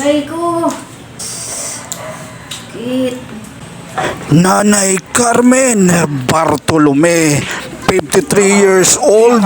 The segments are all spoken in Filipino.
Aray ko. Sakit. Nanay Carmen Bartolome, 53 years old,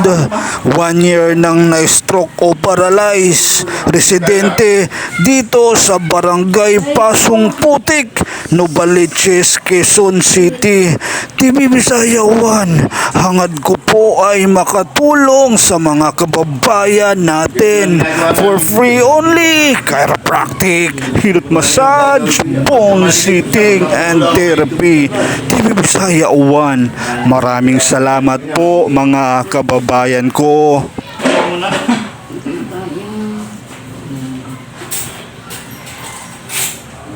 one year nang na-stroke o paralyze, residente dito sa barangay Pasong Putik, Novaliches, Quezon City. TV Bisaya 1, hangad ko po ay makatulong sa mga kababayan natin for free only, chiropractic, health massage, bone sitting, and therapy. TV Bisaya 1, maraming salamat po mga kababayan ko.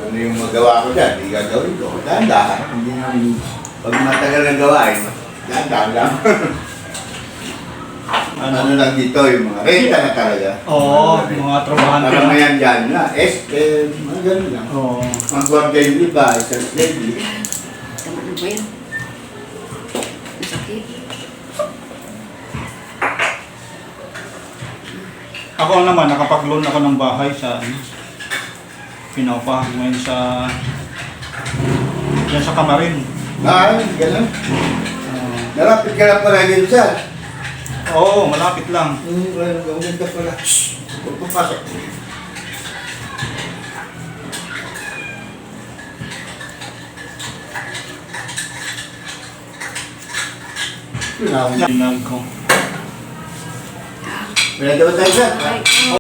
Ano yung magawa ko dyan, hindi gagawin ko. Dahan-dahan. Hindi naman, pag matagal ng gawain, dahan-dahan lang. ano lang dito, yung mga renta na talaga. Oo, mga trabahante na. Karamayan dyan na, SM, mga ganun lang. Oo. Ang guardia yung iba, isang steady. Tama na ba yan? Masakit. Ako naman, nakapag-loan ako ng bahay sa ano, Pinaupa, ngayon sa yan sa Kamarin. Ay, ganun. Oo. Narapit ka lang pala dito sa. Oo, malapit lang. Hmm, ang ganda pala. Huwag papasok. Tinag ko. daw tayo sir. Aray ko.